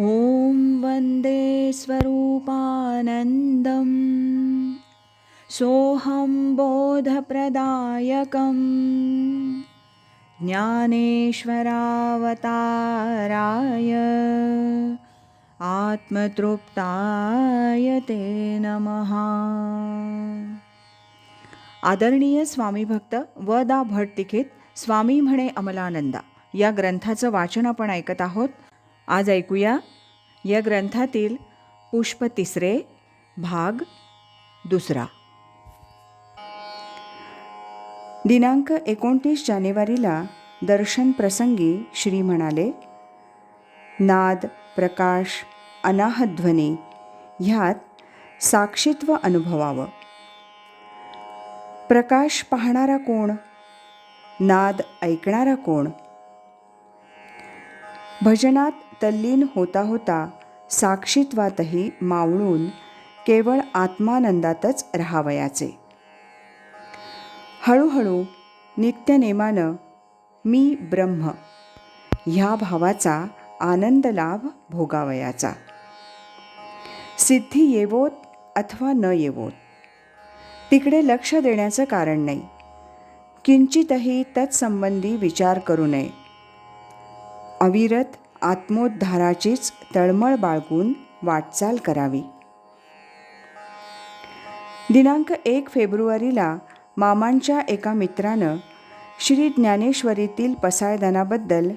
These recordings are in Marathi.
ॐ वन्दे स्वरूपानन्दम्। सोऽहं बोधप्रदायकं ज्ञानेश्वरावताराय आत्मतृप्ताय ते नमः। आदरणीय स्वामी भक्त व दा भट लिखित स्वामी म्हणे अमलानंदा। या ग्रंथाचं वाचन आपण ऐकत आहोत। आज ऐकूया या ग्रंथातील पुष्प तिसरे भाग दुसरा. दिनांक एकोणतीस जानेवारीला दर्शन प्रसंगी श्री म्हणाले नाद प्रकाश अनाहध्वनी ह्यात साक्षीत्व अनुभवावं. प्रकाश पाहणारा कोण? नाद ऐकणारा कोण? भजनात तल्लीन होता होता साक्षीत्वातही मावळून केवळ आत्मानंदातच राहावयाचे. हळूहळू नित्यनेमानं मी ब्रह्म ह्या भावाचा आनंद लाभ भोगावयाचा. सिद्धी येवोत अथवा न येवोत तिकडे लक्ष देण्याचं कारण नाही. किंचितही तत्संबंधी विचार करू नये. अविरत आत्मोद्धाराचीच तळमळ बाळगून वाटचाल करावी. दिनांक एक फेब्रुवारीला मामांच्या एका मित्रानं श्री ज्ञानेश्वरीतील पसायदानाबद्दल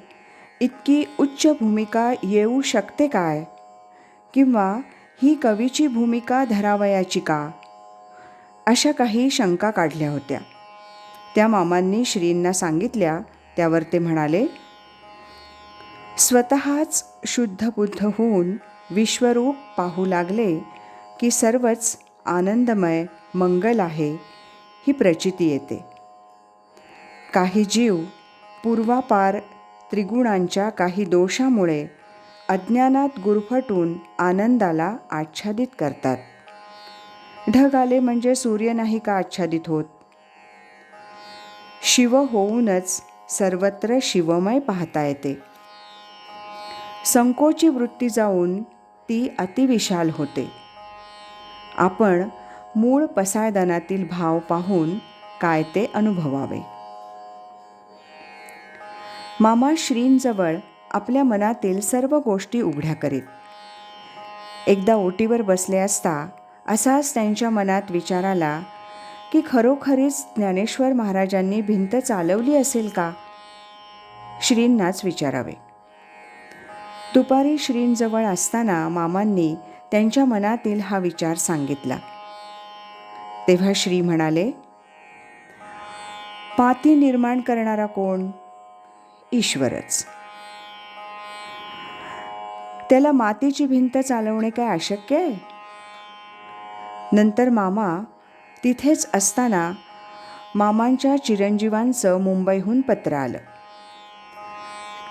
इतकी उच्च भूमिका येऊ शकते काय? किंवा ही कवीची भूमिका धरावयाची का? अशा काही शंका काढल्या होत्या. त्या मामांनी श्रींना सांगितल्या त्यावर ते म्हणाले स्वतःच शुद्धबुद्ध होऊन विश्वरूप पाहू लागले की सर्वच आनंदमय मंगल आहे ही प्रचिती येते. काही जीव पूर्वापार त्रिगुणांच्या काही दोषामुळे अज्ञानात गुरफटून आनंदाला आच्छादित करतात. ढग आले म्हणजे सूर्य नाही का आच्छादित होत? शिव होऊनच सर्वत्र शिवमय पाहता येते. संकोची वृत्ती जाऊन ती अतिविशाल होते. आपण मूळ पसायदानातील भाव पाहून काय ते अनुभवावे. मामा श्रींजवळ आपल्या मनातील सर्व गोष्टी उघड्या करीत. एकदा ओटीवर बसले असता असाच त्यांच्या मनात विचार आला की खरोखरीच ज्ञानेश्वर महाराजांनी भिंत चालवली असेल का? श्रींनाच विचारावे. दुपारी श्रींजवळ असताना मामांनी त्यांच्या मनातील हा विचार सांगितला. तेव्हा श्री म्हणाले पाती निर्माण करणारा कोण? ईश्वरच. त्याला मातीची भिंत चालवणे काय अशक्य आहे? नंतर मामा तिथेच असताना मामांच्या चिरंजीवांचं मुंबईहून पत्र आलं.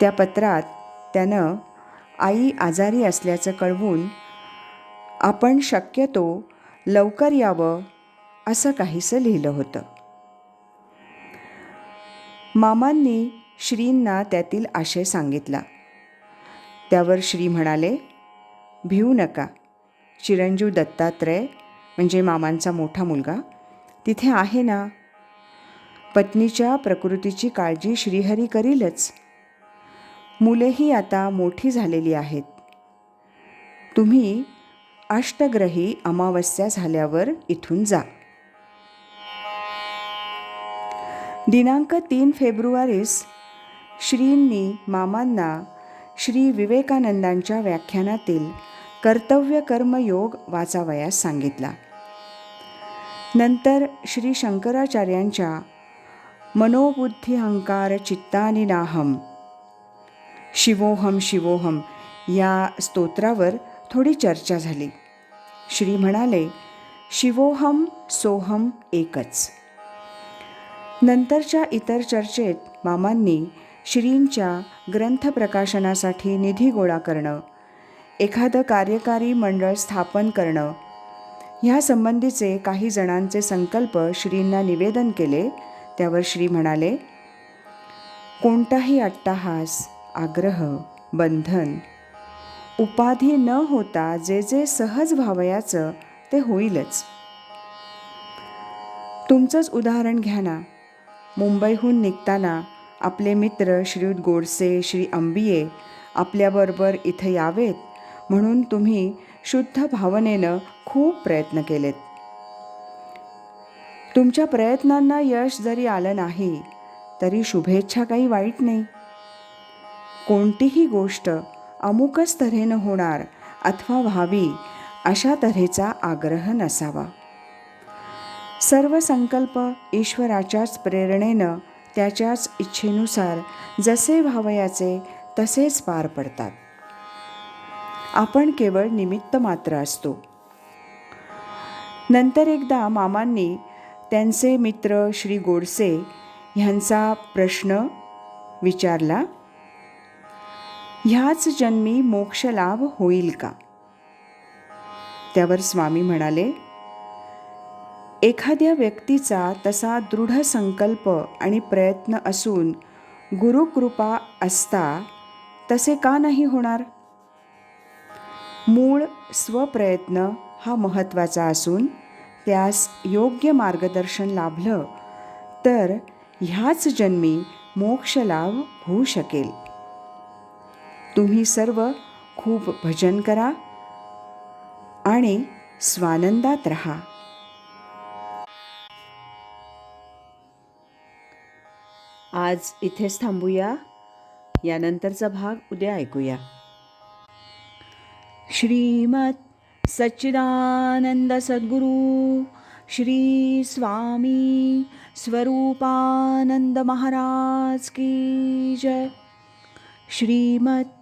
त्या पत्रात त्यानं आई आजारी असल्याचं कळवून आपण शक्यतो लवकर यावं असं काहीसं लिहिलं होतं. मामांनी श्रींना त्यातील आशय सांगितला. त्यावर श्री म्हणाले भिवू नका. चिरंजीव दत्तात्रय म्हणजे मामांचा मोठा मुलगा तिथे आहे ना? पत्नीच्या प्रकृतीची काळजी श्रीहरी करीलच. मुलेही आता मोठी झालेली आहेत. तुम्ही अष्टग्रही अमावस्या झाल्यावर इथून जा. दिनांक तीन फेब्रुवारीस श्रींनी मामांना श्री विवेकानंदांच्या व्याख्यानातील कर्तव्य कर्मयोग वाचावयास सांगितला. नंतर श्री शंकराचार्यांच्या मनोबुद्धी अहंकार चित्तानी नाहम शिवोहम शिवोहम या स्तोत्रावर थोडी चर्चा झाली. श्री म्हणाले शिवोहम सोहम एकच. नंतरच्या इतर चर्चेत मामांनी श्रींच्या ग्रंथ प्रकाशनासाठी निधी गोळा करणं एखादं कार्यकारी मंडळ स्थापन करणं ह्या संबंधीचे काही जणांचे संकल्प श्रींना निवेदन केले त्यावर श्री म्हणाले कोणताही अट्टाहास आग्रह बंधन. उपाधी न होता जे जे सहज व्हावयाचं ते होईलच. तुमचंच उदाहरण घ्या ना. मुंबईहून निघताना आपले मित्र श्रीयुत गोडसे श्री अंबिये आपल्याबरोबर इथं यावेत म्हणून तुम्ही शुद्ध भावनेनं खूप प्रयत्न केलेत. तुमच्या प्रयत्नांना यश जरी आलं नाही तरी शुभेच्छा काही वाईट नाही. कोणतीही गोष्ट अमुकच तऱ्हेनं होणार अथवा व्हावी अशा तऱ्हेचा आग्रह नसावा. सर्व संकल्प ईश्वराच्याच प्रेरणेनं त्याच्याच इच्छेनुसार जसे व्हावयाचे तसेच पार पडतात. आपण केवळ निमित्त मात्र असतो. नंतर एकदा मामांनी त्यांचे मित्र श्री गोडसे ह्यांचा प्रश्न विचारला ह्याच जन्मी मोक्षलाभ होईल का? त्यावर स्वामी म्हणाले एखाद्या व्यक्तीचा तसा दृढ संकल्प आणि प्रयत्न असून गुरुकृपा असता तसे का नाही होणार? मूळ स्वप्रयत्न हा महत्त्वाचा असून त्यास योग्य मार्गदर्शन लाभलं तर ह्याच जन्मी मोक्षलाभ होऊ शकेल. तुम्ही सर्व खूप भजन करा आणि स्वानंदात रहा. आज इथेच थांबूया. यानंतरचा भाग उद्या ऐकूया. श्रीमत सच्चिदानंद सद्गुरु श्री स्वामी स्वरूपानंद महाराज की जय. श्रीमत